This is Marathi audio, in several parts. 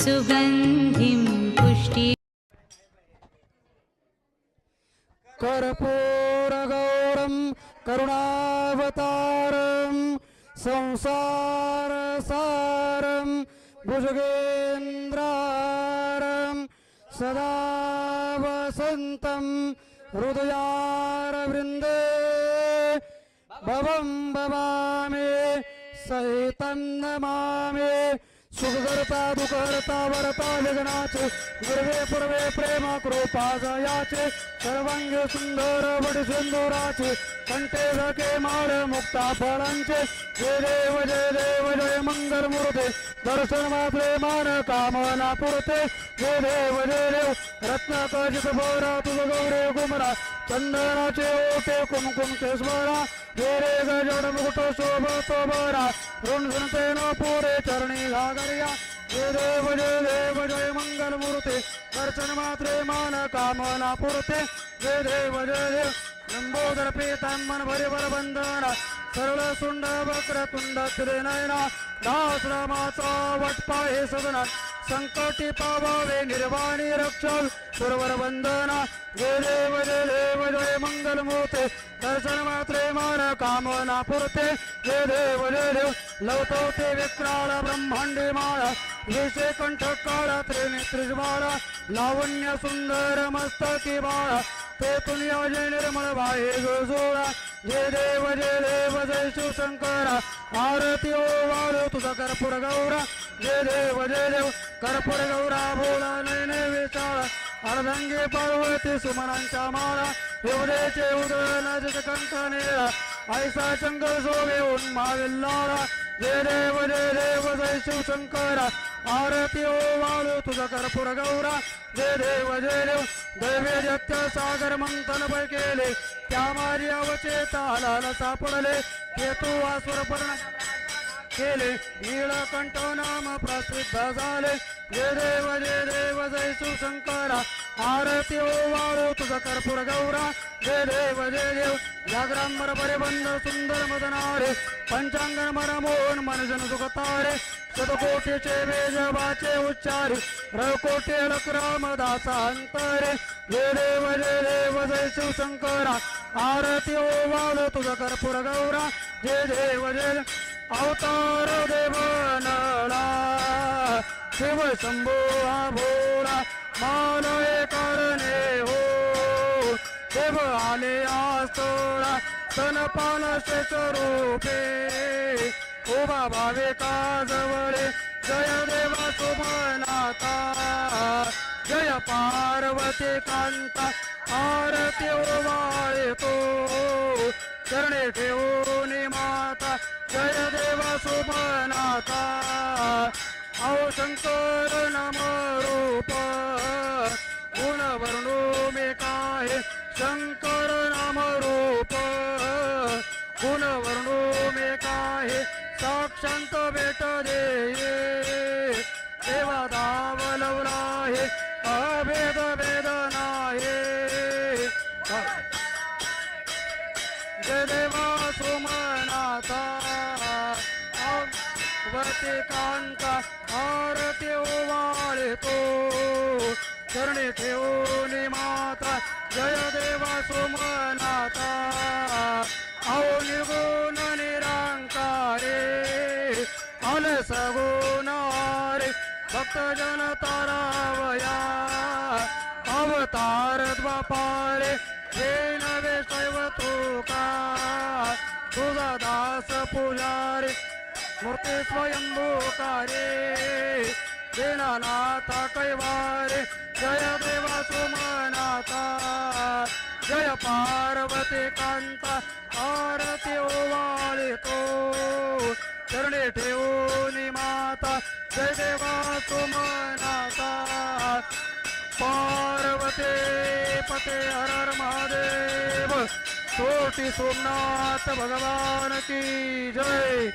सुगन्धिं पुष्टि। कर्पूरगौरं करुणावतारं संसारसारं भुजगेन्द्रारं सदा वसन्तं हृदयारवृन्दे भवं भवामि सहितं नमामि सुखकर्ता दुःखहर्ता वरता विघ्नाचे गुरवे पूर्वे प्रेम कृपा जयाचे सर्वांगी सुंदर वड सिंदुराचे कंठे झके माळ मुक्ता फळांचे जय देव जय देव जय मंगल मूर्ते दर्शन मात्रे मान कामना पुरते जय देव जय देव रत्न काजित बोरा तुझ गौरे कुमरा चंदनाचे ओटे कुमकुम केसवरा रे गजड मुकुट शोभतो बरा ऋण सुनतेन पुरे चरणी घागरिया. हे देव जय देव जय मंगल मूर्ते. दर्शन मात्रे मान कामना पुरते. हे देव जय देव. लंबोदर पीतांबन भरिवर बंधना सरळ सुंड वक्र तुंड त्रिनयना दास रामाचा वटपाहे सदना. संकटी पावावे निर्वाणी रक्षण. सुरवर वंदना। जय देव जय देव जय मंगल मूर्ते दर्शन मात्रे मान कामना पुरते। जय देव जय देव। लवतो ते विक्राळ ब्रह्मांडी माळा। विषय कंठ काळा त्रिनेत्री माळा लावण्य सुंदर मस्तकी बाळा। ते तुनिया जय निर्मळ बाहे जोडा जय देव जय देव जय शिवशंकरा। आरती ओ वाळू तुझा कर्पूर गौरा। जय देव जय देव। कर्पूर गौरा भोळा नयने विचारा अनंगे पार्वती सुमनांच्या माळा एवढेचे उदय कंठ निळा ऐसा चंगल सोवे माविल्लाळा जय देव जय देव जय शिवशंकरा आरती ओ वाळू तुझा कर्पूर गौरा जय देव जय देव दैवे जत्य सागर मंथन पै केले त्या मारी अवचेता हलाल सापडले केतू आसुर पर्ण केले नीळकंठ नाम प्रसिद्ध झाले जय देव जय देव जय शिवशंकरा. आरती हो, ओ वाळू हो, तुझा कर्पूर गौरा. जय देव जय देव जागरांबर बरे बंद सुंदर मदनारे. पंचांगण मनमोहन मनजन सुखतारे शतकोटीचे वेजबाचे उच्चारे. रकोटे रामदासा अंतरे. जय देव जय देव जय शिवशंकरा. आरती हो, ओ वाळू तुझा कर्पूर गौरा. जय देव जय अवतार देव नळा शिव शंभो हा भोळा मानय करणे हो. शिव आले आस्तोळा स्तनपान रूपे उभा भावे का जवळे जय देवा सुमनाता जय पार्वती कांता आरती ओवाळे चरणे ठेवून माता जय देवा सुमनाता औ शंकर नाम रूप गुण वर्णो मे काहे शंकर नाम रूप गुण वर्णो मे काहे साक्षांत भेट दे देवा दावलवला आहे अभेद वेदना आहे जय देवा सुमनाथा वरती कांता चरणी ठेवून माता जय देवा सुमनाथा आओ निगुण निरांकारे अलस गुणारे भक्त जन तारावया अवतार द्वापारे हे नवे शैव तुका. तुझा दास पुजारे मूर्ती स्वयंभूकारे दीनानाथा कैवारे जय देवा सुमनाथा जय पार्वती कांता आरती ओवाळतो. चरणे ठेवून माता जय देवा सुमनाथा पार्वती पते हर हर महादेव छोटी सोमनाथ भगवान की जय.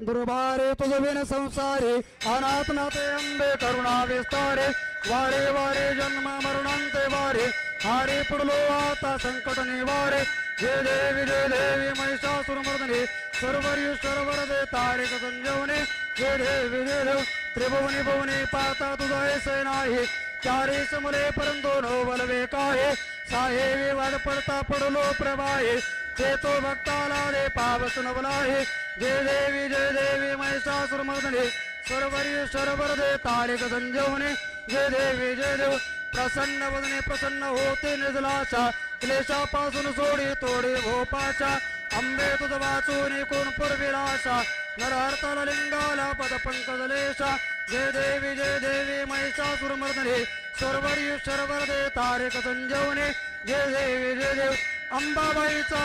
दुर्भारे तुझविन संसारे अनाथ अंबे करुणा विस्तारे वारे वारे जन्म मरणांते वारे हारे पुढलो आता संकट निवारे जय देवी जय देवी महिषासुरमर्दने सर्वरी सर्वरदे तारिक संजवने जय देवी जय देव त्रिभुवनी भुवनी पाता तुझा ऐसे नाही चारे समरे परंतु नो बलवे काहे साहेबी वाद पडता पडलो प्रवाहे ते तो भक्ताला दे पावस नवलाहे जय देवी जय देवी महिषासुरमर्दने सर्वरी सर्वर दे तारिक संजीवने जय देवी जय देव प्रसन्न वदने प्रसन्न होते निजलाशा क्लेशापासून सोडी तोडी भोपाचा अंबे तुझ वाचून कोण पूर्विलाशा नरहर्तल लिंगाला पद पंकजलेशा जय देवी जय देवी महिषासुरमर्दने सर्वरी सर्वर दे तारिक संजीवने जय देवी जय देव अंबाबाईचा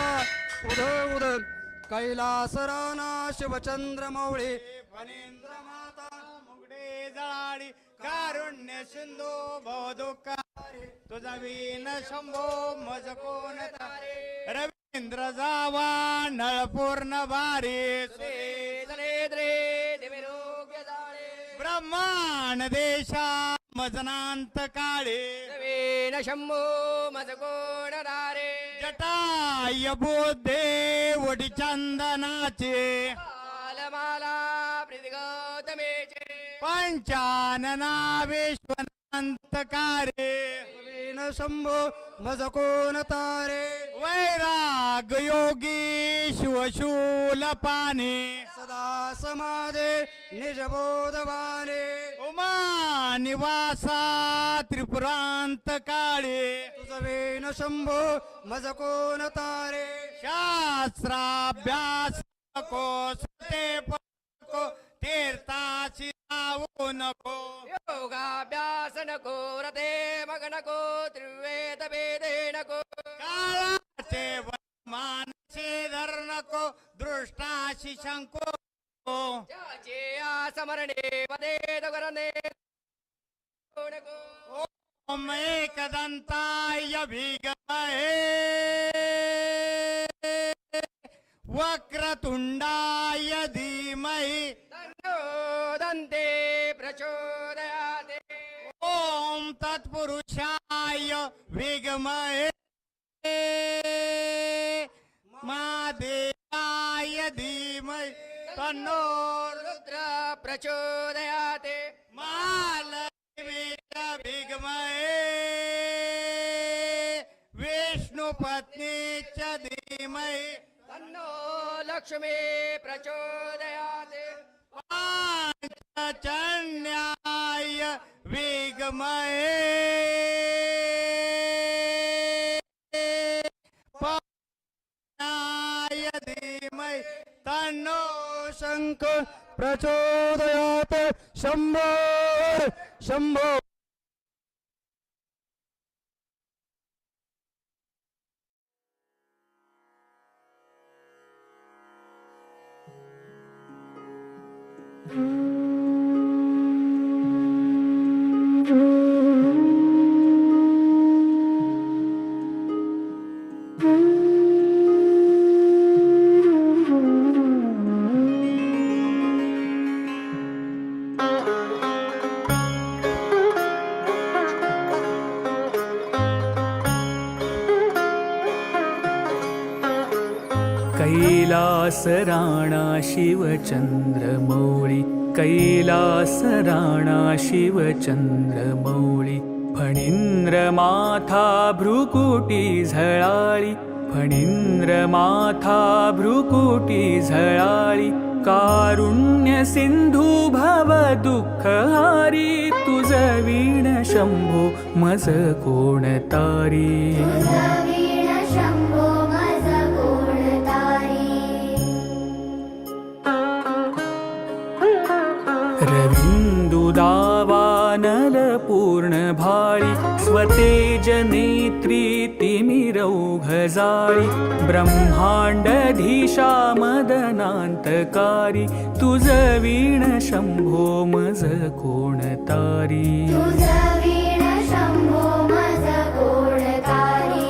उदय उदय. कैलास राणा शिवचंद्र मौळे फणींद्र माता मुगडे जळाडी कारुण्य सिंधू भवदुःख तुझा वीन शंभो मज कोण तारे? रवींद्र जावा नळ पूर्ण भारी ब्रह्मांड देशा मजनांत काळे. नवीन शंभो मज कोण दारे जटाय बुद्धे वडी चंदनाचे. माला पंचानना विश्वनांत कारे वीण शंभो मज कोण तारे। वैराग योगी शिवशूल पाने। सदा समाधे निज बोधवाने उमा निवासा त्रिपुरांत काळे। तुझ वीण शंभो मज कोण तारे। शास्त्राभ्यास नको सुते तीर्थाची नको। योगाभ्यास नको रते मग नको त्रिवेद वेदे नको काळाचे मानसे धर नको दृष्टाशी शंको ज्याचे आसमरणे पदे करणे नको ओम एकदंताय भीगमहे विष्णुपत्नीच धीमहि। तन्नो लक्ष्मी प्रचोदयाते। पाञ्चन्याय विगमहे। पाय धीमहि। तन्नो शंख प्रचोदयात। शंभो शंभो राणा शिवचंद्रमौळी कैलास राणा शिवचंद्रमौळी फणींद्र माथा भ्रुकुटी झळाळी फणींद्र माथा भ्रुकुटी झळाळी कारुण्य सिंधू भव दुःखहारी तुझ वीण शंभो मज कोण रविन्दुदावानल पूर्ण भाळी स्वतेज नेत्री तिमिरौघजाळी ब्रह्माण्डधीशा मदनान्तकारी तुझ वीण शंभो मज कोण तारी? तुझ वीण शंभो मज कोणतारी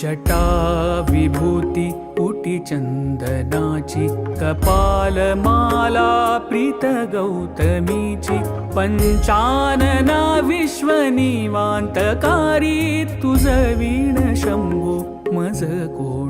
जटा विभूती कोटी चंदनाची कपालमाला प्रीत गौतमीची पंचानना विश्व निवांतकारी वीण शम्भो मज कोण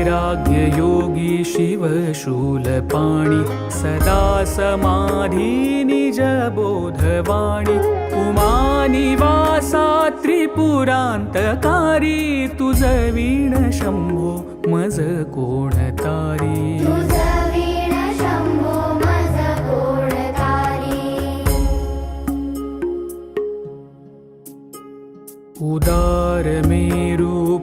वैराग्ययोगी शिवशूलपाणि सदा समाधि निजबोधवाणि निवासा त्रिपुरान्तकारी तुम्भो मज कोणतारी उदारमेरु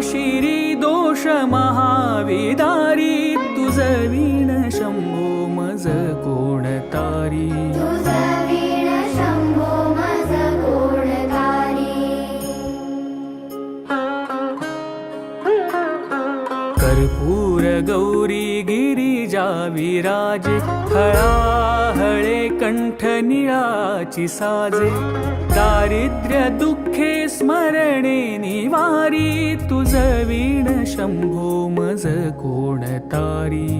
गङ्गाशिरी दोष महाविदारी तुझ वीण शंभो मज कोण तारी? कर्पूर गौरी गिरिजा विराजे हळाहळे कंठ निळाची साजे दारिद्र्य दुःखे स्मरणे निवारी जवीण शंभो मज कोण तारी?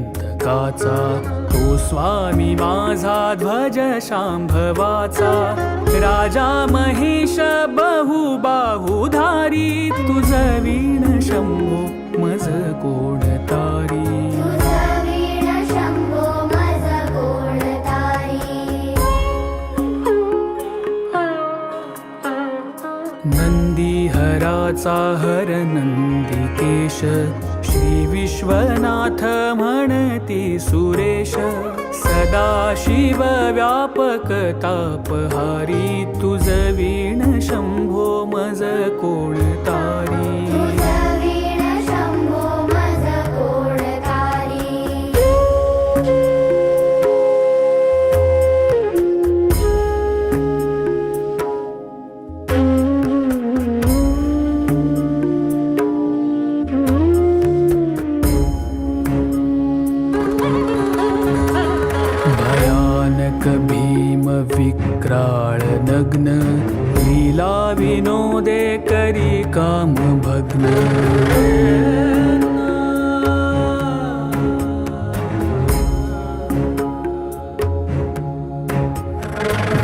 अंतकाचा तो स्वामी माझा ध्वज शांभवाचा. राजा महेश बहुबाहुधारी तुझ वीण शंभो मज कोण तारी? तुझ वीण शंभो मज श्री विश्वनाथ म्हणती सुरेश सदा शिव व्यापक तापहारी तुझ वीण शंभो मज कोण ग्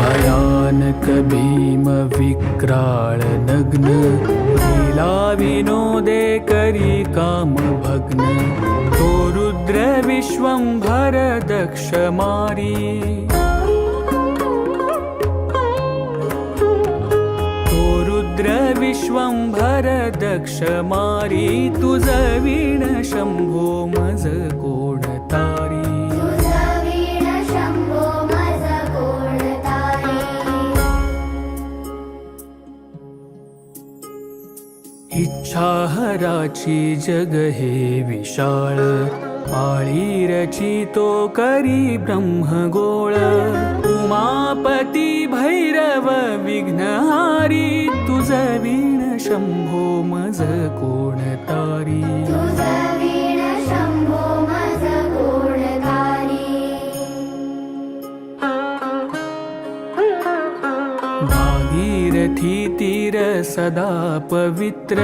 भयान क भीम विक्राळ नग्न। मीला विनोदे करी काम भग्न। ोरुद्र विश्वं भर दक्ष मारी। दक्ष मारी तुझ वीण शंभो मज कोण तारी वीण तारी. इच्छाहराची जग हे विशाळ पाळी रचितो करी ब्रह्मगोळ. उमापती भैरव विघ्नहारी तुझ वीण शंभो मज कोण तारी? भागीरथी तीर सदा पवित्र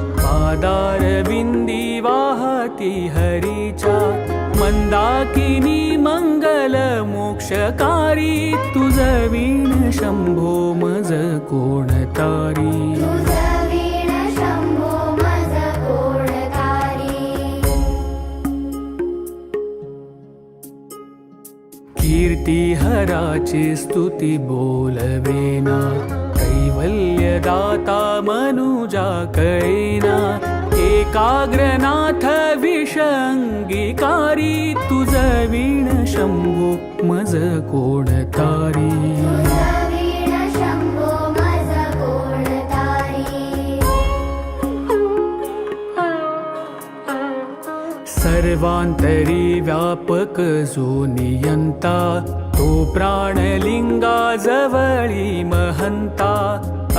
पादार बिंदी वाहती हरीच्या. मंदाकिनी मंगल मोक्षकारी. तुझ वीण शंभो मज कोण तारी तुझ वीण शंभो मज कोणतारी. कीर्ती हराची स्तुती बोलवेना. कैवल्यदाता मनुजा कळेना एकाग्रनाथ विषंगीकारी तुझ वीण शंभो मज कोणतारी। सर्वांतरी व्यापक जो नियंता तो प्राणलिंगा जवळी महंता।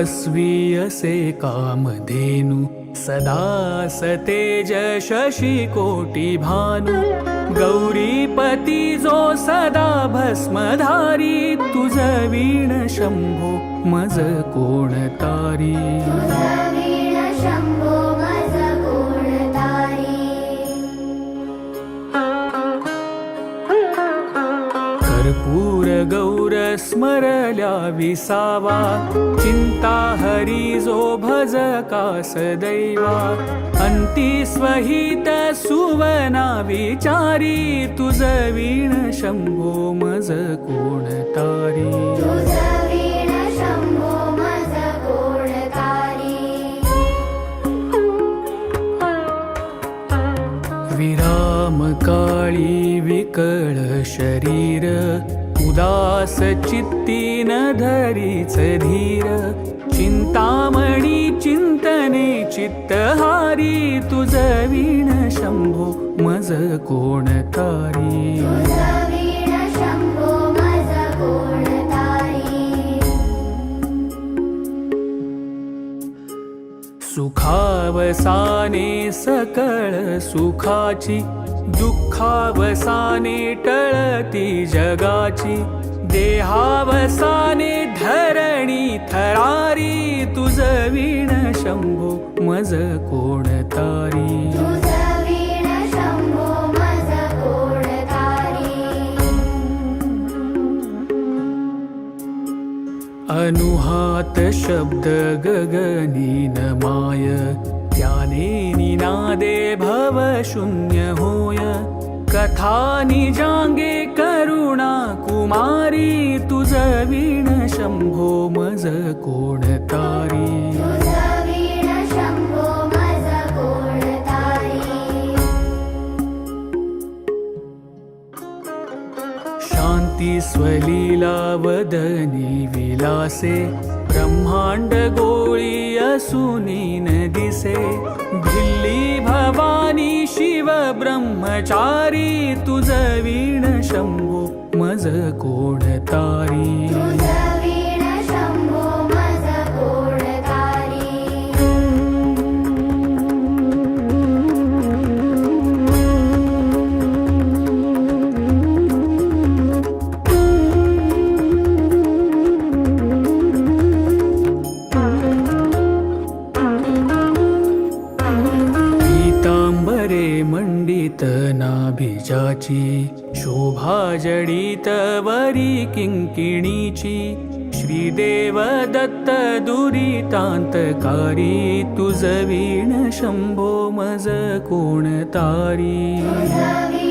तपस्वी असे कामधेनु सदा सतेज शशी कोटी भानु। गौरीपती जो सदा भस्मधारी तुझ वीण शंभो मज कोण गौर स्मरल्या विसावा. चिंता हरी जो भज कास दैवा. अंती स्वहित सुवना विचारी. तुझ वीण शंभो मज कोण तारी. तुझ वीण शंभो मज कोणतारी विराम काळी विकळ शरीर. उदास चित्ती न धरीच धीर चिंतामणी चिंतने चित्तहारी तुझ वीण शंभो मज कोण तारी? सुखावसाने सकळ सुखाची दुःखावसाने टळती जगाची देहावसाने धरणी थरारी तुझ वीण शंभो मज कोणतारी अनुहात शब्द गगनीन माय त्याने निनादे भव शून्य होय। कथा निजांगे करुणा कुमारी तुझ वीण शंभो मज कोण तारी। तुझ वीण शंभो मज कोणतारी शांती स्वलीला वदनी विलासे ब्रह्मांड गोळी असुनी न दिसे. भिल्ली भवानी शिव ब्रह्मचारी तुझ वीण शंभू मज कोण तारी. ज्याची शोभा जडितवरी किङ्किणीची श्रीदेवदत्त दुरितान्तकारी तुजवीण शंभो मज कोण तारी? कोणतारी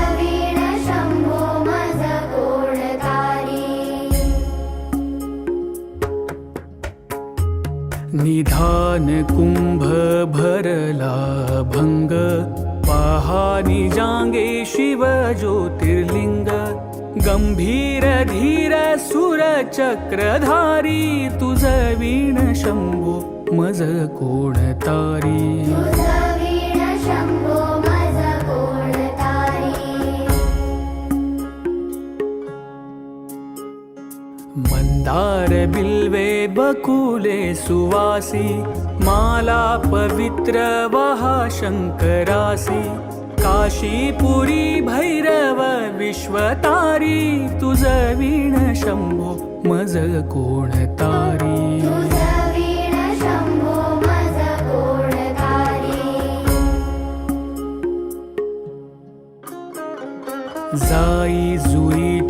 निधान कुंभ भरला भंग पहानी जांगे शिव ज्योतिर्लिंग गंभीर धीर सुर चक्रधारी तुझ वीण शंभू मज कोण तारी? मंदार बिल्वे बकुले सुवासी माला पवित्र वहा शंकरासी। काशीपुरी भैरव विश्वतारी तुझ वीण शंभो मज कोण तारी। तुझ वीण शम्भो मज कोणतारी जाई जुई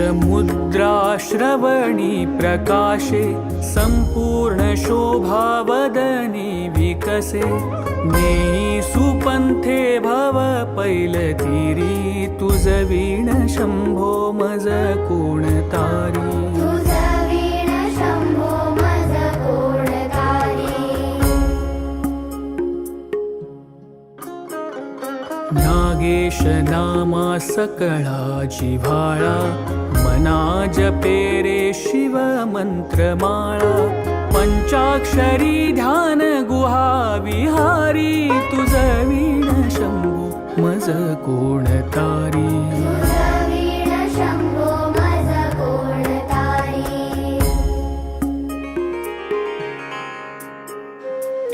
वीण शम्भो मज कोणतारी अलक्ष मुद्रा श्रवणी प्रकाशे संपूर्ण शोभा वदने विकसे। नेई सुपंथे भव पैलतीरी तुझ वीण शंभो मज कोण तारी। तुझ वीण शम्भो मज कोणतारी नागेश नामा सकळा जिव्हाळा मना जपे रे शिव मंत्रमाळा पंचाक्षरी ध्यान गुहा विहारी तुझ वीण शंभू मज कोण तारी? शम्भो मज कोणतारी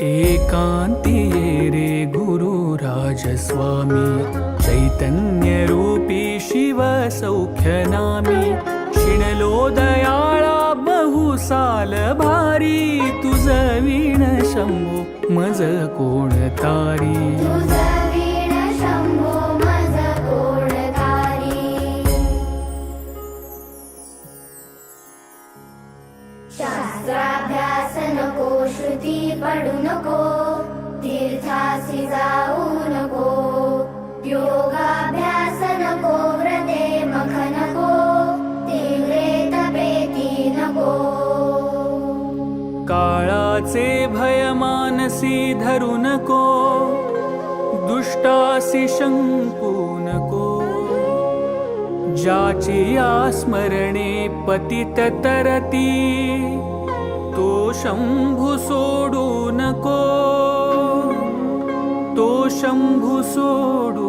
एकांती रे गुरु राजस्वामी चैतन्य रूपी शिव सौख्य नामी शिणलो दयाळा बहुसाल भारी तुझ वीण शंभो मज कोण तारी? शास्त्राभ्यास नको श्रुती पडू नको काळाचे भय मानसी धरू नको दुष्टासी शंकू नको ज्याची स्मरणे पतित तरती तो शंभू सोडू नको तो शंभू सोडू